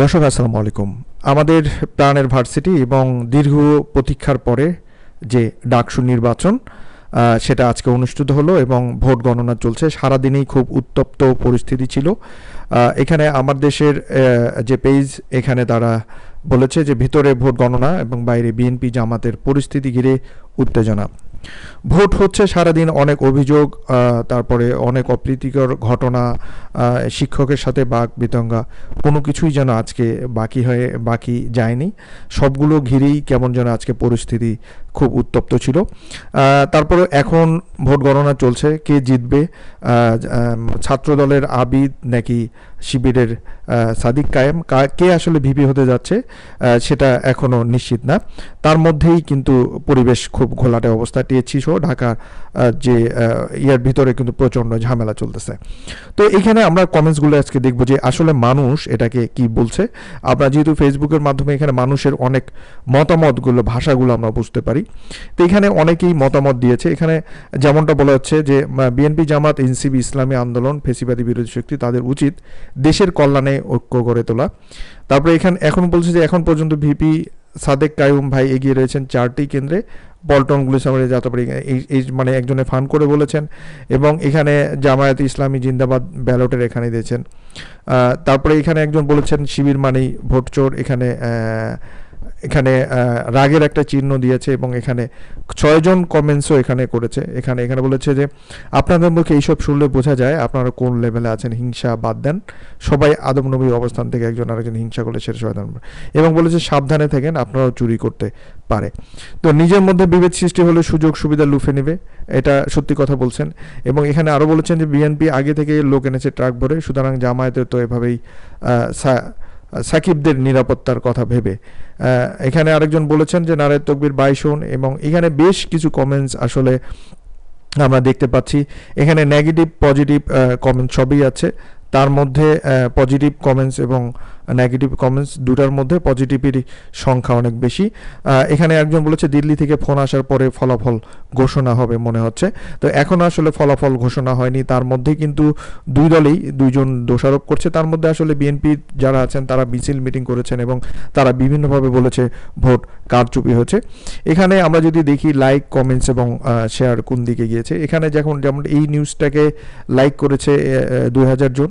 দর্শক, আসসালামু আলাইকুম। আমাদের প্রাণের ভার্সিটি এবং দীর্ঘ প্রতীক্ষার পরে যে ডাকসু নির্বাচন সেটা আজকে অনুষ্ঠিত হলো এবং ভোট গণনা চলছে। সারাদিনেই খুব উত্তপ্ত পরিস্থিতি ছিল। এখানে আমার দেশের যে পেজ, এখানে তারা বলেছে যে ভিতরে ভোট গণনা এবং বাইরে বিএনপি জামাতের পরিস্থিতি ঘিরে উত্তেজনা। ভোট হচ্ছে সারাদিন অনেক অভিযোগ তারপরে অনেক অপ্রীতিকর ঘটনা শিক্ষকের সাথে বাক বিতঙ্গা, কোনো কিছুই যেন আজকে বাকি হয়ে, বাকি যায়নি। সবগুলো ঘিরেই কেমন যেন আজকে পরিস্থিতি খুব উত্তপ্ত ছিল। তারপরে এখন ভোট গণনা চলছে। কে জিতবে? ছাত্রদলের আবিদ নাকি শিবিরের সাদিক কায়েম? কে আসলে ভিপি হতে যাচ্ছে সেটা এখনও নিশ্চিত না। তার মধ্যেই কিন্তু পরিবেশ খুব ঘোলাটে অবস্থা। টিএসসি সহ ঢাকা আহ, যে ইয়ার ভিতরে কিন্তু প্রচণ্ড ঝামেলা চলতেছে। তো এখানে আমরা কমেন্টসগুলো আজকে দেখব যে আসলে মানুষ এটাকে কি বলছে। আমরা যেহেতু ফেসবুকের মাধ্যমে এখানে মানুষের অনেক মতামতগুলো ভাষাগুলো আমরা বুঝতে পারি। তো এখানে অনেকেই মতামত দিয়েছে। এখানে যেমনটা বলা হচ্ছে যে বিএনপি জামাত এনসিবি ইসলামী আন্দোলন, ফেসিবাদী বিরোধী শক্তি তাদের উচিত দেশের কল্যাণে ঐক্য গড়ে তোলা। তারপরে এখানে, এখন বলছে যে, এখন পর্যন্ত ভিপি সাদেক কায়ুম ভাই এগিয়ে রয়েছেন চারটি কেন্দ্রে। পল্টন গুলিসামারি যাত্রাবাড়ি, এই মানে একজনে ফান করে বলেছেন এবং এখানে জামায়াত ইসলামী জিন্দাবাদ ব্যালটের এখানে দিয়েছেন। তারপরে এখানে একজন বলেছেন শিবির মানেই ভোট চোর। এখানে এখানে রাগের একটা চিহ্ন দিয়েছে এবং এখানে ছয়জন কমেন্টসও এখানে করেছে। এখানে এখানে বলেছে যে, আপনাদের মুখে এইসব শুনলে বোঝা যায় আপনারা কোন লেভেলে আছেন, হিংসা বাদ দেন। সবাই আদম নবীর অবস্থান থেকে একজন আরেকজন হিংসা করলে সেটা করবে। এবং বলেছে, সাবধানে থাকেন, আপনারাও চুরি করতে পারে। তো নিজের মধ্যে বিভেদ সৃষ্টি হলে সুযোগ সুবিধা লুফে নেবে, এটা সত্যি কথা বলছেন। এবং এখানে আরও বলেছেন যে, বিএনপি আগে থেকে লোক এনেছে ট্রাক ভরে, সুতরাং জামায়াতের তো এভাবেই সাকিবদের নিরাপত্তার কথা ভেবে। এখানে আরেকজন বলেছেন যে নারায় তকবির বাইশন এবং এখানে বেশ কিছু কমেন্টস আসলে আমরা দেখতে পাচ্ছি। এখানে নেগেটিভ পজিটিভ কমেন্ট সবই আছে। তার মধ্যে পজিটিভ কমেন্টস এবং নেগেটিভ কমেন্টস দুটার মধ্যে পজিটিভেরই সংখ্যা অনেক বেশি। এখানে একজন বলেছে, দিল্লি থেকে ফোন আসার পরে ফলাফল ঘোষণা হবে, মনে হচ্ছে। তো এখন আসলে ফলাফল ঘোষণা হয়নি। তার মধ্যে কিন্তু দুই দলেই, দুইজন দোষারোপ করছে। তার মধ্যে আসলে বিএনপি যারা আছেন, তারা মিছিল মিটিং করেছেন এবং তারা বিভিন্নভাবে বলেছে ভোট কারচুপি হয়েছে এখানে আমরা যদি দেখি লাইক কমেন্টস এবং শেয়ার কোন দিকে গিয়েছে। এখানে যখন যেমন এই নিউজটাকে লাইক করেছে দুই হাজার জন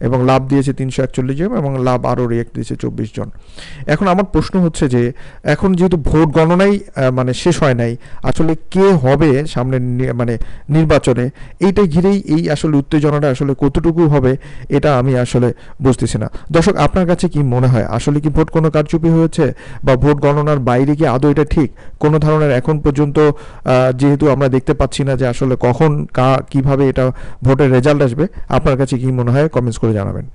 এবং লাভ দিয়েছে তিনশো একচল্লিশ জন এবং লাভ আরও রিয়েক্ট দিয়েছে চব্বিশ জন। এখন আমার প্রশ্ন হচ্ছে যে, এখন যেহেতু ভোট গণনাই মানে শেষ হয় নাই, আসলে কে হবে সামনের নি- মানে নির্বাচনে? এইটা ঘিরেই এই আসলে উত্তেজনাটা আসলে কতটুকু হবে, এটা আমি আসলে বুঝতেছি না। দর্শক, আপনার কাছে কি মনে হয়, আসলে কি ভোট কোনো কারচুপি হয়েছে বা ভোট গণনার বাইরে কি আদৌ এটা ঠিক? কোনো ধরনের এখন পর্যন্ত যেহেতু আমরা দেখতে পাচ্ছি না যে আসলে কখন, কা, কীভাবে এটা ভোটের রেজাল্ট আসবে, আপনার কাছে কি মনে হয়? কমেন্টস করে জানাবেন।